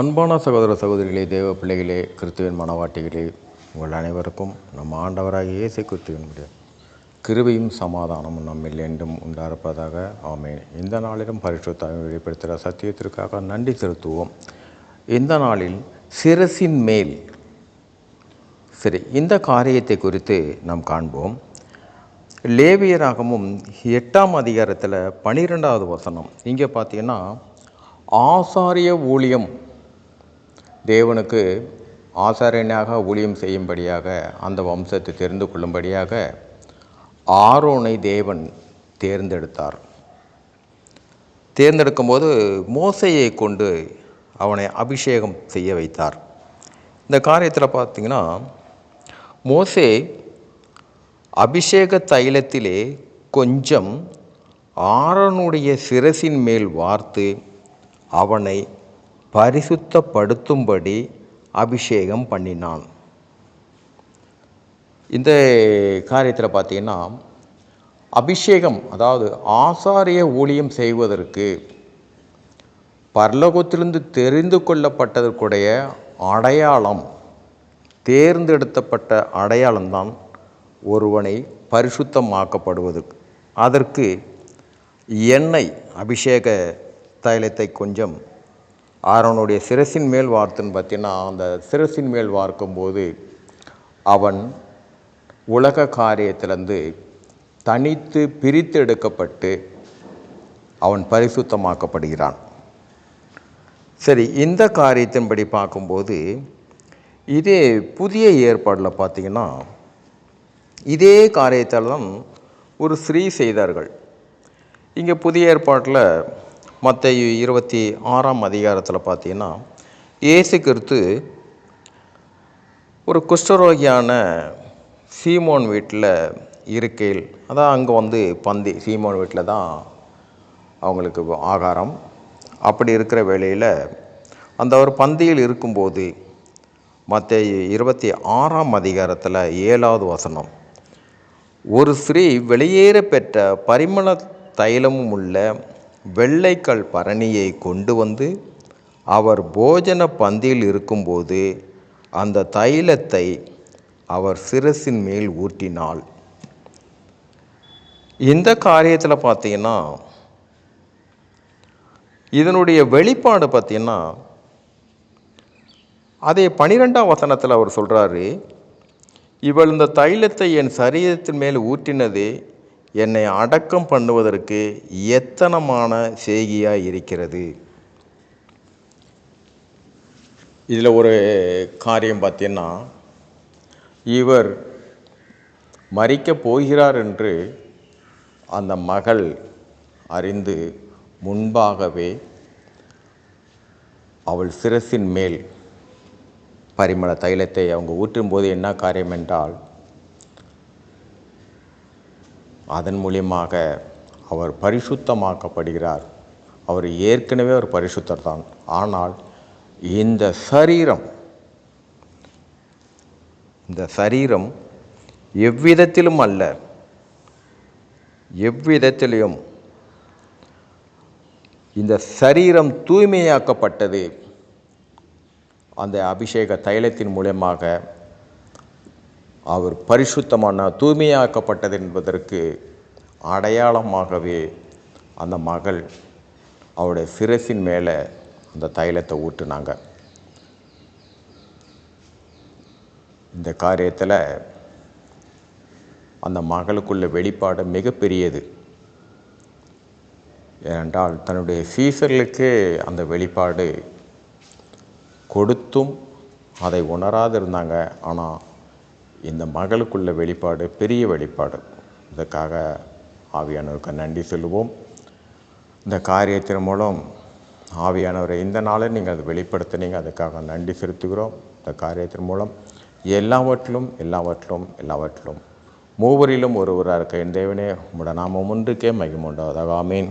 அன்பான சகோதர சகோதரிகளே தேவ பிள்ளைகளே கிறிஸ்துவின் மனவாட்டிகளே உங்கள் அனைவருக்கும் நம் ஆண்டவராக இயேசு முடியும் கிருபையும் சமாதானமும் நம்மில் என்றும் உண்டாயிருப்பதாக ஆமேன். இந்த நாளிலும் பரிசுத்தாவை வெளிப்படுத்துகிற சத்தியத்திற்காக நன்றி செலுத்துவோம். இந்த நாளில் சிரசின் மேல் சரி இந்த காரியத்தை குறித்து நாம் காண்போம். லேவியராகமும் எட்டாம் அதிகாரத்தில் பனிரெண்டாவது வசனம் இங்கே பார்த்தீங்கன்னா ஆசாரிய ஊழியம் தேவனுக்கு ஆசாரியனாக ஊழியம் செய்யும்படியாக அந்த வம்சத்தை தெரிந்து கொள்ளும்படியாக ஆரோனை தேவன் தேர்ந்தெடுத்தார். தேர்ந்தெடுக்கும்போது மோசையை கொண்டு அவனை அபிஷேகம் செய்ய வைத்தார். இந்த காரியத்தில் பார்த்தீங்கன்னா மோசே அபிஷேக தைலத்திலே கொஞ்சம் ஆரனுடைய சிரசின் மேல் வார்த்து அவனை பரிசுத்தப்படுத்தும்படி அபிஷேகம் பண்ணினான். இந்த காரியத்தில் பார்த்தீங்கன்னா அபிஷேகம் அதாவது ஆசாரிய ஊழியம் செய்வதற்கு பரலோகத்திலிருந்து தெரிந்து கொள்ளப்பட்டதற்குடைய அடையாளம் தேர்ந்தெடுத்தப்பட்ட அடையாளம்தான் ஒருவனை பரிசுத்தமாக்கப்படுவது. அதற்கு எண்ணெய் அபிஷேக தைலத்தை கொஞ்சம் ஆரோனுடைய சிரசின் மேல் வார்த்துன்னு பார்த்தீங்கன்னா அந்த சிரசின் மேல் வார்க்கும்போது அவன் உலக காரியத்திலேருந்து தனித்து பிரித்து எடுக்கப்பட்டு அவன் பரிசுத்தமாக்கப்படுகிறான். சரி இந்த காரியத்தின்படி பார்க்கும்போது இதே புதிய ஏற்பாடில் பார்த்தீங்கன்னா இதே காரியத்தால் தான் ஒரு ஸ்ரீ செய்தார்கள். இங்கே புதிய ஏற்பாட்டில் மற்ற இருபத்தி ஆறாம் அதிகாரத்தில் பார்த்தீங்கன்னா இயேசு கிறிஸ்து ஒரு குஷ்டரோகியான சீமோன் வீட்டில் இருக்கையில் அதான் அங்கே வந்து பந்தி சீமோன் வீட்டில் தான் அவங்களுக்கு ஆகாரம். அப்படி இருக்கிற வேளையில் அந்த ஒரு பந்தியில் இருக்கும்போது மற்ற இருபத்தி ஆறாம் அதிகாரத்தில் ஏழாவது வசனம் ஒரு ஸ்ரீ வெளியேற பெற்ற பரிமள தைலமும் உள்ள வெள்ளைக்கல் பரணியை கொண்டு வந்து அவர் போஜன பந்தியில் இருக்கும்போது அந்த தைலத்தை அவர் சிரசின் மேல் ஊற்றினாள். இந்த காரியத்தில் பார்த்தீங்கன்னா இதனுடைய வெளிப்பாடு பார்த்தீங்கன்னா அதே பனிரெண்டாம் வசனத்தில் அவர் சொல்கிறாரு இவள் இந்த தைலத்தை என் சரீரத்தின் மேல் ஊற்றினது என்னை அடக்கம் பண்ணுவதற்கு எத்தனமான செய்கியாக இருக்கிறது? இதில் ஒரு காரியம் பார்த்தீங்கன்னா இவர் மறிக்கப் போகிறார் என்று அந்த மகள் அறிந்து முன்பாகவே அவள் சிரசின் மேல் பரிமள தைலத்தை அவங்க ஊற்றும்போது என்ன காரியம் என்றால் அதன் மூலியமாக அவர் பரிசுத்தமாக்கப்படுகிறார். அவர் ஏற்கனவே ஒரு பரிசுத்தர் தான் ஆனால் இந்த சரீரம் இந்த சரீரம் எவ்விதத்திலும் அல்ல எவ்விதத்திலையும் இந்த சரீரம் தூய்மையாக்கப்பட்டது. அந்த அபிஷேக தைலத்தின் மூலயமாக அவர் பரிசுத்தமான தூய்மையாக்கப்பட்டது என்பதற்கு அடையாளமாகவே அந்த மகள் அவருடைய சிரசின் மேலே அந்த தைலத்தை ஊட்டுனாங்க. இந்த காரியத்தில் அந்த மகளுக்குள்ள வெளிப்பாடு மிகப்பெரியது. ஏனென்றால் தன்னுடைய சீசர்களுக்கு அந்த வெளிப்பாடு கொடுத்தும் அதை உணராது இருந்தாங்க ஆனால் இந்த மகளுக்குள்ள வெளிப்பாடு பெரிய வெளிப்பாடு. இதற்காக ஆவியானவருக்கு நன்றி சொல்லுவோம். இந்த காரியத்தின் மூலம் ஆவியானவரை இந்த நாளில் நீங்கள் அதை வெளிப்படுத்தினீங்க. அதுக்காக நன்றி செலுத்துகிறோம். இந்த காரியத்தின் மூலம் எல்லாவற்றிலும் எல்லாவற்றிலும் எல்லாவற்றிலும் மூவரிலும் ஒருவராக இருக்க என் தேவனே உங்களோட நாமம் ஒன்றுக்கே மகிமுண்டாவதாக ஆமீன்.